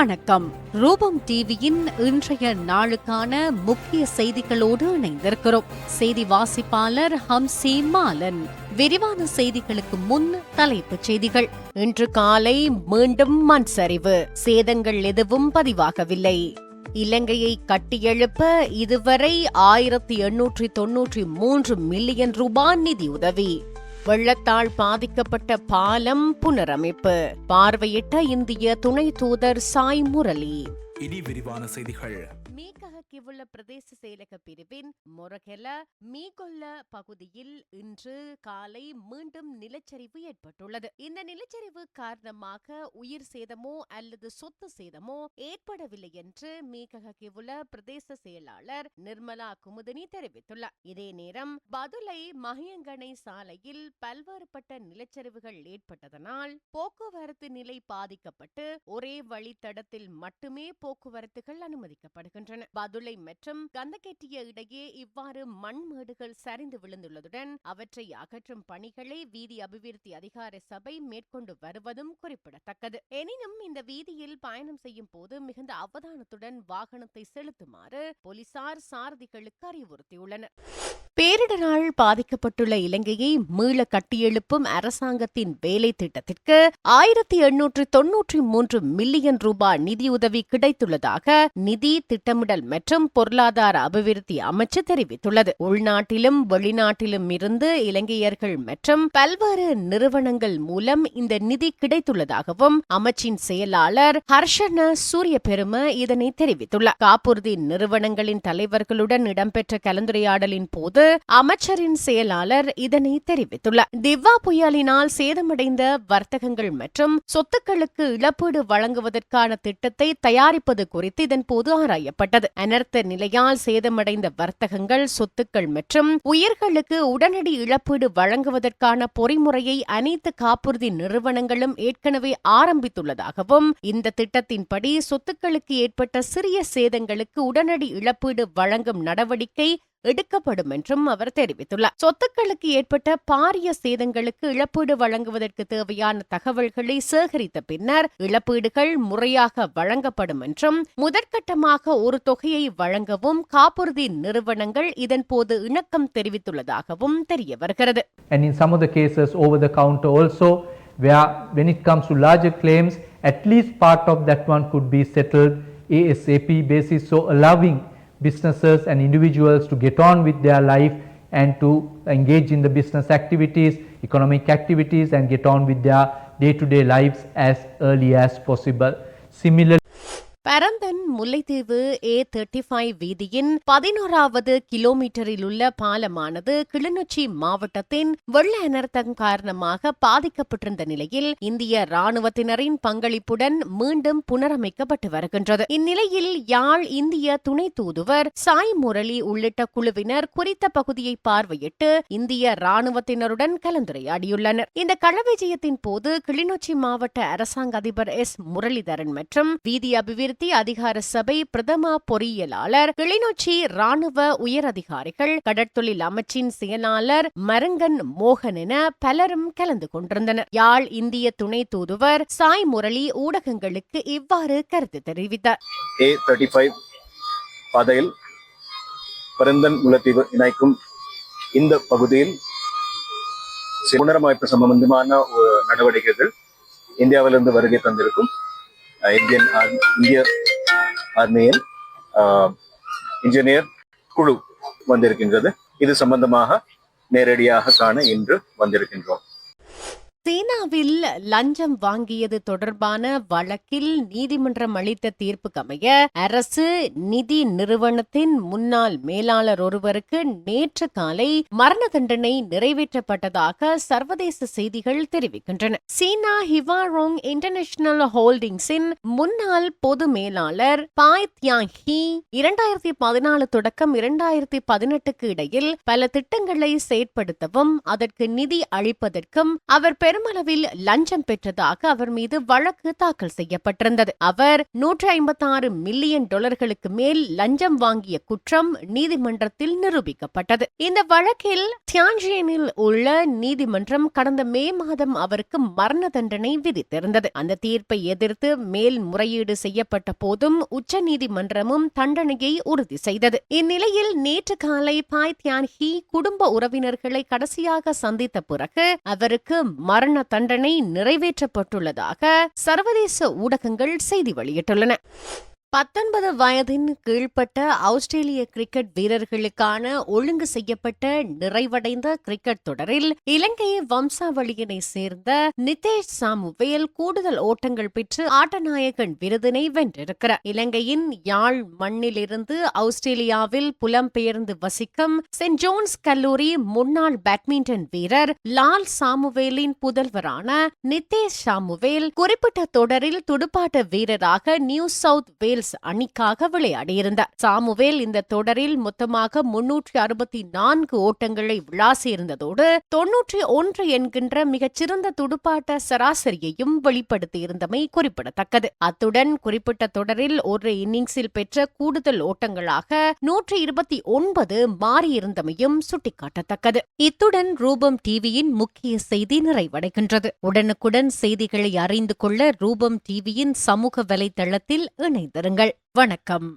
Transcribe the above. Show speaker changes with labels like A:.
A: வணக்கம் ரூபம் டிவியின் இன்றைய நாளுக்கான முக்கிய செய்திகளோடு இணைந்திருக்கிறோம் செய்தி வாசிப்பாளர் ஹம்சி மாலன் விரிவான செய்திகளுக்கு முன் தலைப்புச் செய்திகள் இன்று காலை மீண்டும் மண் சரிவு சேதங்கள் எதுவும் பதிவாகவில்லை இலங்கையை கட்டியெழுப்ப இதுவரை ஆயிரத்தி எண்ணூற்றி தொன்னூற்றி மூன்று மில்லியன் ரூபாய் நிதியுதவி வெள்ளத்தால் பாதிக்கப்பட்ட பாலம் புனரமைப்பு பார்வையிட்ட இந்திய துணை தூதர் சாய் முரளி
B: இனி விரிவான செய்திகள்
C: மீகக கிவுள்ள பிரதேச செயலக பிரிவின் முரகெல மீகொல்ல பகுதியில் இன்று காலை மீண்டும் நிலச்சரிவு ஏற்பட்டுள்ளது இந்த நிலச்சரிவு காரணமாக உயிர் சேதமோ அல்லது சொத்து சேதமோ ஏற்படவில்லை என்று மீகக கிவுல பிரதேச செயலாளர் நிர்மலா குமுதினி தெரிவித்துள்ளார் இதே நேரம் பதுளை மகியங்கனை சாலையில் பல்வேறுபட்ட நிலச்சரிவுகள் ஏற்பட்டதனால் போக்குவரத்து நிலை பாதிக்கப்பட்டு ஒரே வழித்தடத்தில் மட்டுமே போ போக்குவரத்துகள் அனுமதிக்கப்படுகின்றன பதுளை மற்றும் கந்தகெட்டிய இடையே இவ்வாறு மண் மேடுகள் சரிந்து விழுந்துள்ளதுடன் அவற்றை அகற்றும் பணிகளை வீதி அபிவிருத்தி அதிகார சபை மேற்கொண்டு வருவதும் குறிப்பிடத்தக்கது எனினும் இந்த வீதியில் பயணம் செய்யும் போது மிகுந்த அவதானத்துடன் வாகனத்தை செலுத்துமாறு போலீசார் சாரதிகளுக்கு அறிவுறுத்தியுள்ளனர்
A: பேரிடரால் பாதிக்கப்பட்டுள்ள இலங்கையை மீள கட்டியெழுப்பும் அரசாங்கத்தின் வேலை திட்டத்திற்கு ஆயிரத்தி எண்ணூற்று தொன்னூற்றி மூன்று மில்லியன் ரூபாய் நிதியுதவி கிடைத்துள்ளதாக நிதி திட்டமிடல் மற்றும் பொருளாதார அபிவிருத்தி அமைச்சு தெரிவித்துள்ளது உள்நாட்டிலும் வெளிநாட்டிலும் இருந்து இலங்கையர்கள் மற்றும் பல்வேறு நிறுவனங்கள் மூலம் இந்த நிதி கிடைத்துள்ளதாகவும் அமைச்சின் செயலாளர் ஹர்ஷன சூரிய இதனை தெரிவித்துள்ளார் காப்புறுதி நிறுவனங்களின் தலைவர்களுடன் இடம்பெற்ற கலந்துரையாடலின் போது அமைச்சரின் செயலாளர் இதனை தெரிவித்துள்ளார் திவ்வா புயலினால் சேதமடைந்த வர்த்தகங்கள் மற்றும் சொத்துக்களுக்கு இழப்பீடு வழங்குவதற்கான திட்டத்தை தயாரிப்பது குறித்து இதன்போது ஆராயப்பட்டது அனர்த்த நிலையால் சேதமடைந்த வர்த்தகங்கள் சொத்துக்கள் மற்றும் உயிர்களுக்கு உடனடி இழப்பீடு வழங்குவதற்கான பொறிமுறையை அனைத்து காப்புறுதி நிறுவனங்களும் ஏற்கனவே ஆரம்பித்துள்ளதாகவும் இந்த திட்டத்தின்படி சொத்துக்களுக்கு ஏற்பட்ட சிறிய சேதங்களுக்கு உடனடி இழப்பீடு வழங்கும் நடவடிக்கை எடுக்கப்படும் என்றும் அவர் தெரிவித்துள்ளார் சொத்துக்களுக்கு ஏற்பட்ட பாரிய சேதங்களுக்கு இழப்பீடு வழங்குவதற்கு தேவையான தகவல்களை சேகரித்த பின்னர் இழப்பீடுகள் முறையாக வழங்கப்படும் என்றும் முதற்கட்டமாக ஒரு தொகையை வழங்கவும் காப்புறுதி நிறுவனங்கள் இதன் போது இணக்கம் தெரிவித்துள்ளதாகவும் தெரிய வருகிறது
D: at least part of that one could be settled ASAP basis so allowing businesses and individuals to get on with their life and to engage in the business activities, economic activities and get on with their day to day lives as early as possible. Similarly,
A: Paranthan Mullaitivu A thirty five வீதியின் பதினோராவது கிலோமீட்டரில் உள்ள பாலமானது கிளிநொச்சி மாவட்டத்தின் வெள்ள அனர்த்தம் காரணமாக பாதிக்கப்பட்டிருந்த நிலையில் இந்திய ராணுவத்தினரின் பங்களிப்புடன் மீண்டும் புனரமைக்கப்பட்டு வருகின்றது இந்நிலையில் யாழ் இந்திய துணை தூதுவர் சாய் முரளி உள்ளிட்ட குழுவினர் குறித்த பகுதியை பார்வையிட்டு இந்திய ராணுவத்தினருடன் கலந்துரையாடியுள்ளனர் இந்த விஜயத்தின் போது கிளிநொச்சி மாவட்ட அரசாங்க அதிபர் எஸ் முரளிதரன் மற்றும் வீதி அபிவிருத்தி மத்திய அதிகார சபை பிரதம பொறியியலாளர் கிளிநொச்சி ராணுவ உயரதிகாரிகள் கடற்தொழில் அமைச்சின் செயலாளர் மரங்கன் மோகன் என பலரும் கலந்து கொண்டிருந்தனர் யாழ் இந்திய துணை தூதுவர் சாய் முரளி ஊடகங்களுக்கு இவ்வாறு கருத்து
E: தெரிவித்தார் பாதையில் இணைக்கும் இந்த பகுதியில் புனரமைப்பு சம்பந்தமான நடவடிக்கைகள் இந்தியாவிலிருந்து வருகை தந்திருக்கும் இந்தியன் இந்திய ஆர்மியின் இன்ஜினியர் குழு வந்திருக்கின்றது இது சம்பந்தமாக நேரடியாக காண இன்று வந்திருக்கின்றோம்
A: சீனாவில் லஞ்சம் வாங்கியது தொடர்பான வழக்கில் நீதிமன்றம் அளித்த தீர்ப்புக்கமைய அரசு நிதி நிறுவனத்தின் முன்னாள் மேலாளர் ஒருவருக்கு நேற்று காலை மரண தண்டனை நிறைவேற்றப்பட்டதாக சர்வதேச செய்திகள் தெரிவிக்கின்றன சீனா ஹிவாரோங் இன்டர்நேஷனல் ஹோல்டிங்ஸின் முன்னாள் பொது மேலாளர் பாய் தியாங் ஹி இரண்டாயிரத்தி பதினாலு தொடக்கம் இரண்டாயிரத்தி பதினெட்டுக்கு இடையில் பல திட்டங்களை செயற்படுத்தவும் அதற்கு நிதி அளிப்பதற்கும் அவர் பெருமளவில் லஞ்சம் பெற்றதாக அவர் மீது வழக்கு தாக்கல் செய்யப்பட்டிருந்தது அவர் நூற்றி ஐம்பத்தி ஆறு மில்லியன் டாலர்களுக்கு மேல் லஞ்சம் வாங்கிய குற்றம் நீதிமன்றத்தில் நிரூபிக்கப்பட்டது இந்த வழக்கில் தியான்ஜியனில் உள்ள நீதிமன்றம் கடந்த மே மாதம் அவருக்கு மரண தண்டனை விதித்திருந்தது அந்த தீர்ப்பை எதிர்த்து மேல் முறையீடு செய்யப்பட்ட போதும் உச்சநீதிமன்றமும் தண்டனையை உறுதி செய்தது இந்நிலையில் நேற்று காலை பாய் தியான்ஹி குடும்ப உறவினர்களை கடைசியாக சந்தித்த பிறகு அவருக்கு மரண மரண தண்டனை நிறைவேற்றப்பட்டுள்ளதாக சர்வதேச ஊடகங்கள் செய்தி வெளியிட்டுள்ளன பத்தொன்பது வயதின் கீழ்ப்பட்ட ஆஸ்திரேலிய கிரிக்கெட் வீரர்களுக்கான ஒழுங்கு செய்யப்பட்ட நிறைவடைந்த கிரிக்கெட் தொடரில் இலங்கை வம்சாவளியினை சேர்ந்த நிதேஷ் சாமுவேல் கூடுதல் ஓட்டங்கள் பெற்று ஆட்டநாயகன் விருதினை வென்றிருக்கிறார் இலங்கையின் யாழ் மண்ணிலிருந்து ஆஸ்திரேலியாவில் புலம்பெயர்ந்து வசிக்கும் சென்ட் ஜோன்ஸ் கல்லூரி முன்னாள் பேட்மிண்டன் வீரர் லால் சாமுவேலின் புதல்வரான நிதேஷ் சாமுவேல் குறிப்பிட்ட தொடரில் துடுப்பாட்ட வீரராக நியூ சவுத் வேல் ஈகிள்ஸ் அணிக்காக விளையாடியிருந்தார் சாமுவேல் இந்த தொடரில் மொத்தமாக முன்னூற்றி அறுபத்தி நான்கு ஓட்டங்களை விளாசியிருந்ததோடு தொன்னூற்றி ஒன்று என்கின்ற மிகச்சிறந்த துடுப்பாட்ட சராசரியையும் வெளிப்படுத்தியிருந்தமை குறிப்பிடத்தக்கது அத்துடன் குறிப்பிட்ட தொடரில் ஒரு இன்னிங்ஸில் பெற்ற கூடுதல் ஓட்டங்களாக நூற்றி இருபத்தி ஒன்பது மாறியிருந்தமையும் சுட்டிக்காட்டத்தக்கது இத்துடன் ரூபம் டிவியின் முக்கிய செய்தி நிறைவடைகின்றது உடனுக்குடன் செய்திகளை அறிந்து கொள்ள ரூபம் டிவியின் சமூக வலைதளத்தில் இணைந்திருக்கிறது பாருங்கள் வணக்கம்